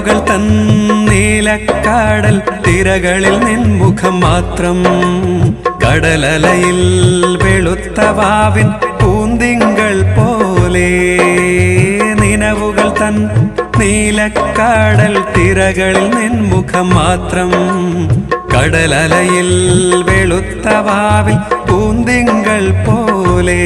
നിനവുകൾ തന്നീലക്കാടൽ തിരകളിൽ നിൻമുഖം മാത്രം. കടലലയിൽ വെളുത്ത വാവിൻ പൂന്തിങ്കൾ പോലെ നിനവുകൾ തൻ നീലക്കാടൽ തിരകളിൽ നിൻമുഖം മാത്രം. കടലലയിൽ വെളുത്ത വാവിൽ പൂന്തിങ്കൾ പോലെ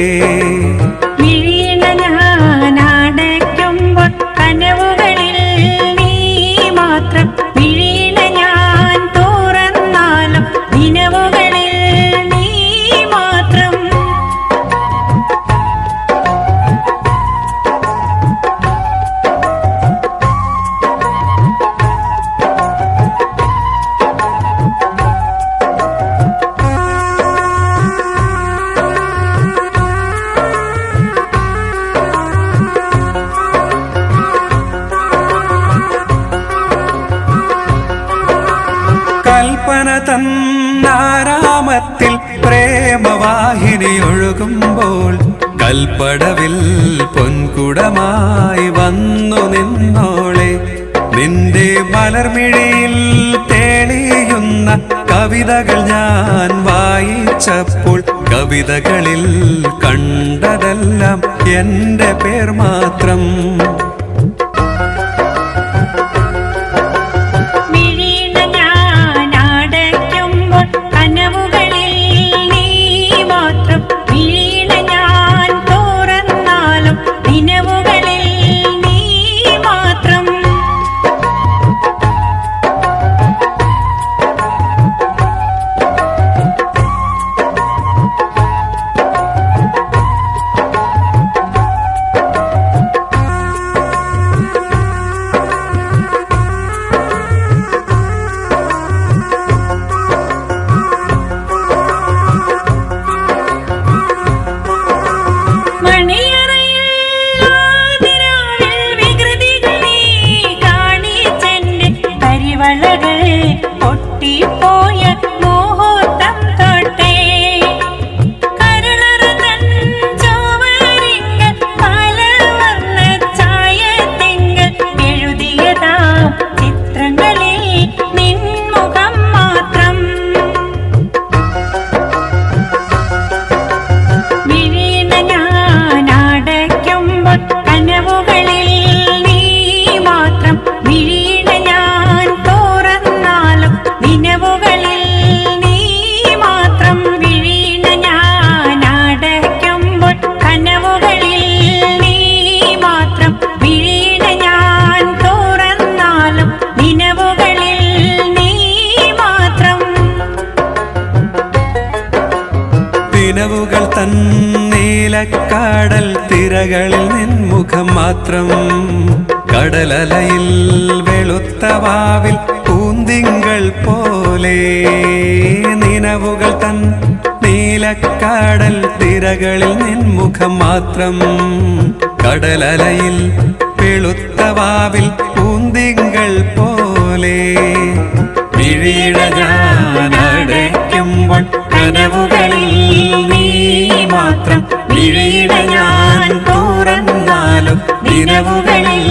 തന്നാരാമത്തിൽ പ്രേമവാഹിനി ഒഴുകുമ്പോൾ കൽപ്പടവിൽ പൊൻകുടമായി വന്നു നിന്നോളെ. നിന്റെ മലർമിഴിയിൽ തേളിയുന്ന കവിതകൾ ഞാൻ വായിച്ചപ്പോൾ കവിതകളിൽ കണ്ടതെല്ലാം എന്റെ പേർ മാത്രം. மலர்கள் கொட்டி போய നീലക്കാടൽ തിരകളിൽ നിൻമുഖം മാത്രം. കടലലയിൽ വെളുത്ത വാവിൽ പൂന്തിങ്കൾ പോലെ നിനവുകൾ തൻ നീലക്കടൽ തിരകളിൽ നിൻമുഖം മാത്രം. കടലലയിൽ വെളുത്ത വാവിൽ പൂന്തിങ്കൾ പോലെ മിഴിയിട കനവുകളിൽ നീ മാത്രം വിഴിയിട ഞാൻ തുറന്നാലും നിലവുകളിൽ